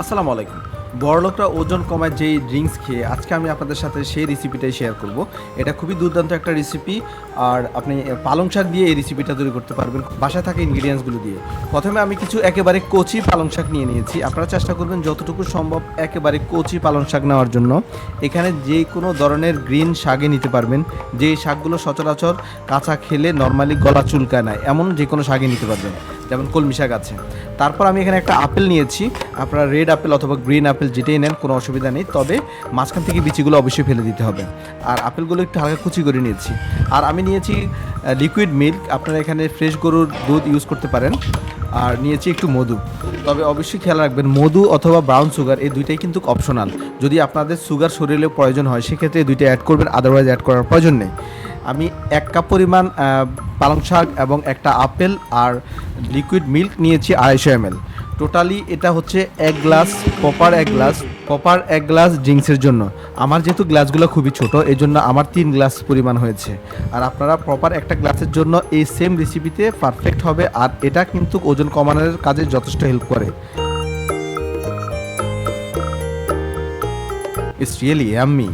আসসালামু আলাইকুম। বড়লোকরা ওজন কমায় যেই ড্রিঙ্কস খেয়ে আজকে আমি আপনাদের সাথে সেই রেসিপিটাই শেয়ার করব। এটা খুবই দুর্দান্ত একটা রেসিপি আর আপনি পালং শাক দিয়ে এই রেসিপিটা তৈরি করতে পারবেন। বাসায় থাকা ইনগ্রিডিয়েন্টসগুলো দিয়ে। প্রথমে আমি কিছু একেবারে কচি পালং শাক নিয়ে নিয়েছি। আপনারা চেষ্টা করবেন যতটুকু সম্ভব একেবারে কচি পালং শাক নেওয়ার জন্য। এখানে যে কোনো ধরনের গ্রিন শাকে নিতে পারবেন। যে শাকগুলো সচরাচর কাঁচা খেলে নর্মালি গলা চুলকায় না, এমন যে কোনো শাকে নিতে পারবেন। যেমন কলমি শাক আছে। তারপর আমি এখানে একটা আপেল নিয়েছি। আপনারা রেড আপেল অথবা গ্রিন আপেল যেটাই নেন, কোনো অসুবিধা নেই। তবে মাঝখান থেকে বিচিগুলো অবশ্যই ফেলে দিতে হবে। আর আপেলগুলো একটু হালকা কুচি করে নিয়েছি। আর আমি নিয়েছি লিকুইড মিল্ক আপনারা এখানে ফ্রেশ গরুর দুধ ইউজ করতে পারেন। আর নিয়েছি একটু মধু। তবে অবশ্যই খেয়াল রাখবেন, মধু অথবা ব্রাউন সুগার এই দুইটাই কিন্তু অপশনাল যদি আপনাদের সুগার শরীরে প্রয়োজন হয়, সেক্ষেত্রে দুইটা অ্যাড করবেন আদারওয়াইজ অ্যাড করার প্রয়োজন নেই। আমি এক কাপ পরিমাণ পালং শাক এবং একটা আপেল আর লিকুইড মিল্ক নিয়েছি আড়াইশো এমএল। টোটালি এটা হচ্ছে এক গ্লাস প্রপার এক গ্লাস প্রপার এক গ্লাস ড্রিঙ্কসের জন্য। আমার যেহেতু গ্লাসগুলো খুবই ছোট এই জন্য আমার তিন গ্লাস পরিমাণ হয়েছে। আর আপনারা প্রপার একটা গ্লাসের জন্য এই সেম রেসিপিতে পারফেক্ট হবে, আর এটা কিন্তু ওজন কমানোর কাজে যথেষ্ট হেল্প করে। It's really অ্যাম্মি